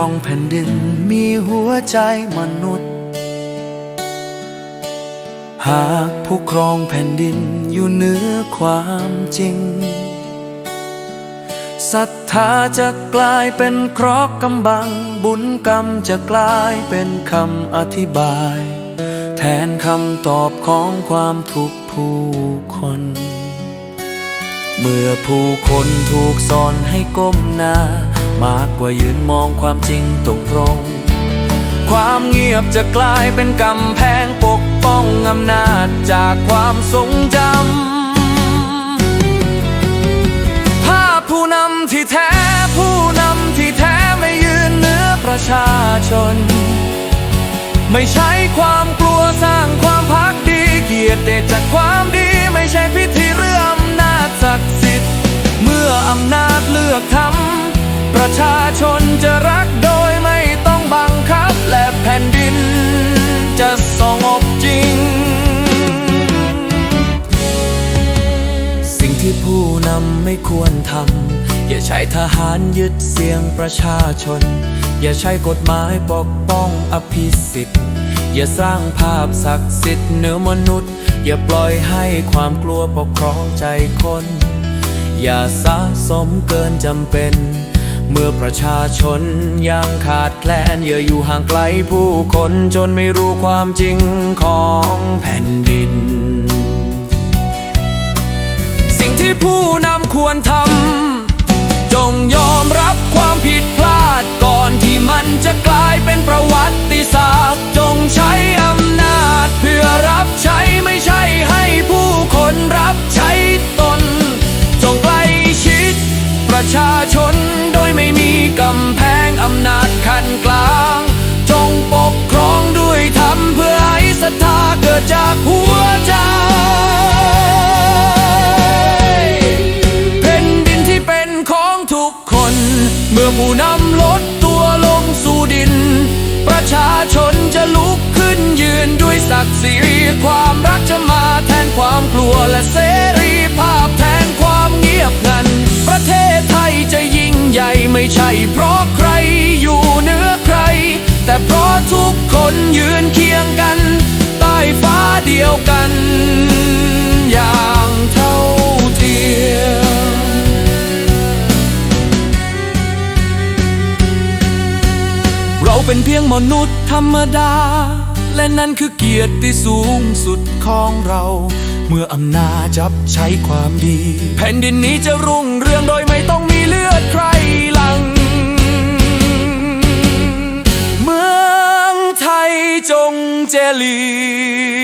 องแผ่นดินมีหัวใจมนุษย์ หากผู้ครองแผ่นดินอยู่เหนือความจริงศรัทธาจะกลายเป็นเคราะห์กำบัง บุญกรรมจะกลายเป็นคำอธิบาย แทนคำตอบของความทุกข์ผู้คน เมื่อผู้คนถูกสอนให้ก้มหน้า มากกว่ายืนมองความจริงตรงตรงความเงียบจะกลายเป็นกำแพงปกป้องอำนาจจากความทรงจำภาพผู้นำที่แท้ ผู้นำที่แท้ไม่ยืนเหนือประชาชน ไม่ใช้ความกลัวสร้างความพักดีเกียรติเดชจากความดีไม่ใช่พิธีเรื่องอำนาจศักดิ์สิทธิ์ เมื่ออำนาจเลือกทำ ชาชนจะรักโดยไม่ต้องบังคับ และแผ่นดินจะสงบจริง สิ่งที่ผู้นำไม่ควรทำ อย่าใช้ทหารยึดเสียงประชาชน อย่าใช้กฎหมายปกป้องอภิสิทธิ์ อย่าสร้างภาพศักดิ์สิทธิ์เหนือมนุษย์ อย่าปล่อยให้ความกลัวปกครองใจคน อย่าสะสมเกินจำเป็น เมื่อประชาชนยังขาดแคลนอย่าอยู่ห่างไกลผู้คนจนไม่รู้ความจริงของแผ่นดิน สิ่งที่ผู้นำควรทำ ประชาชนโดยไม่มีกำแพงอำนาจขันกลาง จงปกครองด้วยธรรมเพื่อให้ศรัทธาเกิดจากหัวใจแผ่นดินที่เป็นของทุกคน เมื่อผู้นำลดตัวลงสู่ดิน ประชาชนจะลุกขึ้นยืนด้วยศักดิ์ศรีความรักจะมาแทนความกลัวและเสรี เพราะใครอยู่เหนือใคร แต่เพราะทุกคนยืนเคียงกัน ใต้ฟ้าเดียวกัน อย่างเท่าเทียมเราเป็นเพียงมนุษย์ธรรมดา และนั่นคือเกียรติสูงสุดของเราเมื่ออำนาจจับใช้ความดี แผ่นดินนี้จะรุ่งเรืองโดยไม่ต้องมีเลือดใคร 中这里